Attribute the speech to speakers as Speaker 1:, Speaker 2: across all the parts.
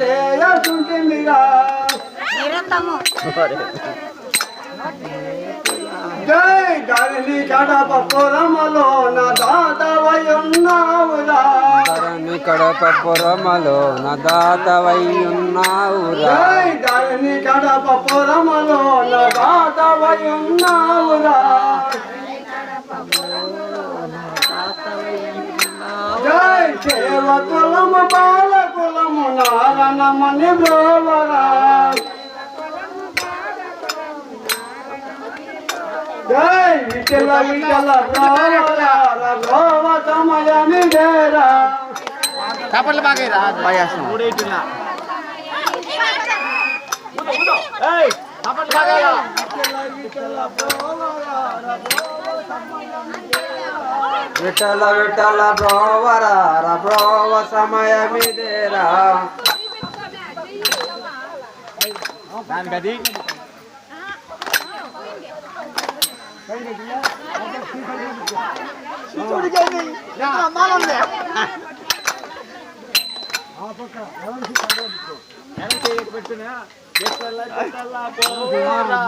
Speaker 1: చేయకుంటుమిరా జై ధరణి కడప పురమలో నా దాతవై ఉన్నావురా.
Speaker 2: ధరణి కడప పురమలో నదాతవై ఉన్నావురా.
Speaker 1: జై ధరణి కడప పురమలో నా దాతవై ఉన్నావురా. జై సేవ కులము బాల కులము నారణమని బ్రోవరా జై విఠల విఠల
Speaker 3: బాగా బాగా
Speaker 2: విఠల విఠల బ్రోవరా బ్రోవ సమయమిదేరా.
Speaker 3: దానికి అది పెట్టునా ఎక్కల ఎక్కల పోరా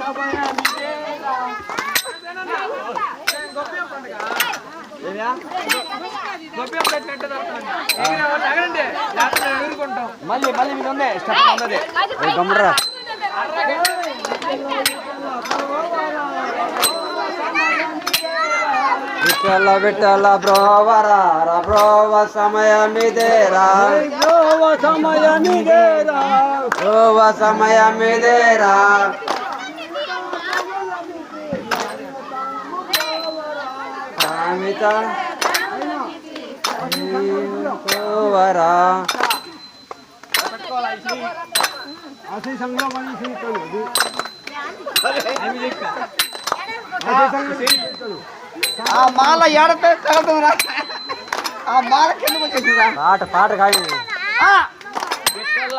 Speaker 3: సమయమిదేరా. మళ్ళీ మళ్ళీ మీద ఉంది స్టెప్ ఉన్నది
Speaker 2: గమ్రా విఠల విఠల బ్రోవరా బ్రోవ సమయమిదేరా
Speaker 1: బ్రోవ సమయమిదేరా
Speaker 2: బ్రోవ సమయమిదేరా కామిత బ్రోవరా
Speaker 1: అసి సంగ్రమణి సీతలు
Speaker 3: ఆ మాల ఏడతే తగదురా ఆ మాల కిందకు వచ్చేసిందా
Speaker 2: పాట పాట కాదు.
Speaker 3: బిట్టల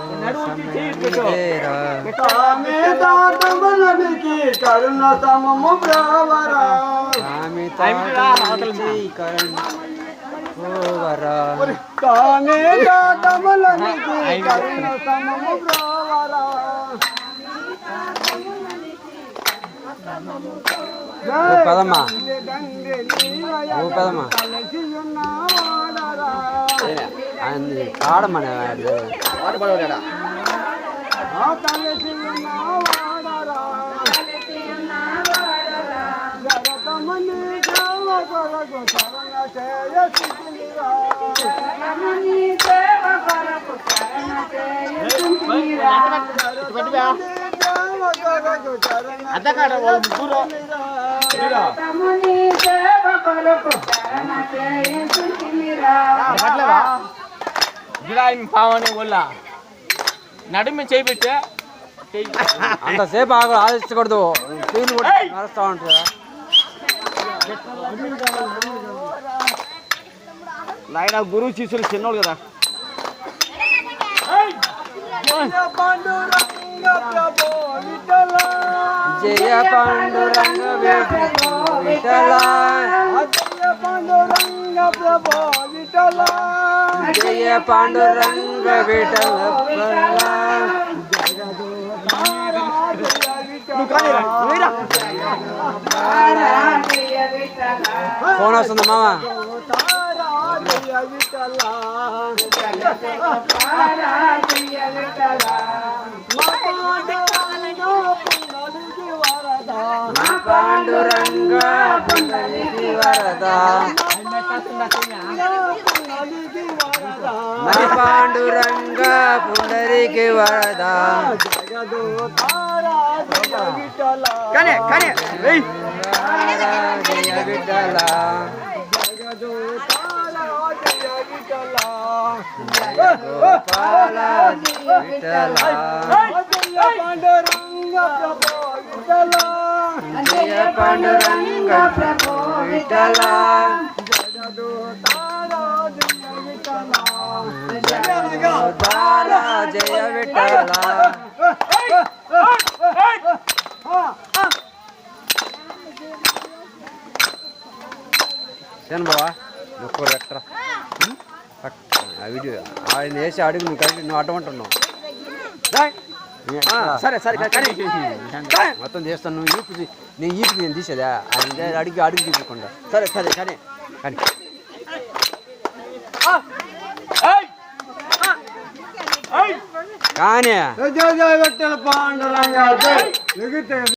Speaker 1: దాతములనికి కరుణ సమము బ్రోవరా
Speaker 2: కామిత కరణ్ ఓవరా
Speaker 1: కామే దాతములనికి కరుణ సమము బ్రోవరా
Speaker 2: ఓ పదమ్మా ఓ పదమ్మా ఆయన పాడమని
Speaker 3: పాట పడవలేడా అద్దకాడ వాళ్ళు ముగ్గురు పావని వల్ల నడుమి చేయి పెట్టే.
Speaker 2: అంతసేపు ఆగు ఆలోచించకూడదు. ఫీల్ కూడా నడుస్తూ ఉంటుంది కదా
Speaker 3: నాయన గురువు శిష్యులు చిన్నోడు కదా.
Speaker 2: జయ పాండురంగ విఠల
Speaker 1: పాండురంగ ప్రభో విఠల
Speaker 2: జయ పాండురంగ విఠల ఫోన్ వస్తుంది మామ. పాండురంగ పుండలికి వరద. మన పాండురంగ పుండరికి వరద
Speaker 3: కానీ కానీ వెయ్యి
Speaker 2: జయ విఠల
Speaker 1: జగదూతాల జయ విఠల
Speaker 2: గోపాల విఠల
Speaker 1: జయ పాండురంగ విఠల
Speaker 2: జయ విఠల. బావా నువ్వు ఎట్రా ఆ వీడియో. ఆయన వేసి అడుగు నువ్వు కరెక్ట్ నువ్వు అడ్డమంటున్నావు
Speaker 3: సరే సరే
Speaker 2: మొత్తం చేస్తాను. నువ్వు ఈపు నేను ఈపు నేను తీసేదా? ఆయన అడిగి అడుగు తీసుకోకుండా
Speaker 3: సరే సరే కానీ
Speaker 2: కానీ కానీ
Speaker 1: జయ జయ విఠల పాండురంగ జయ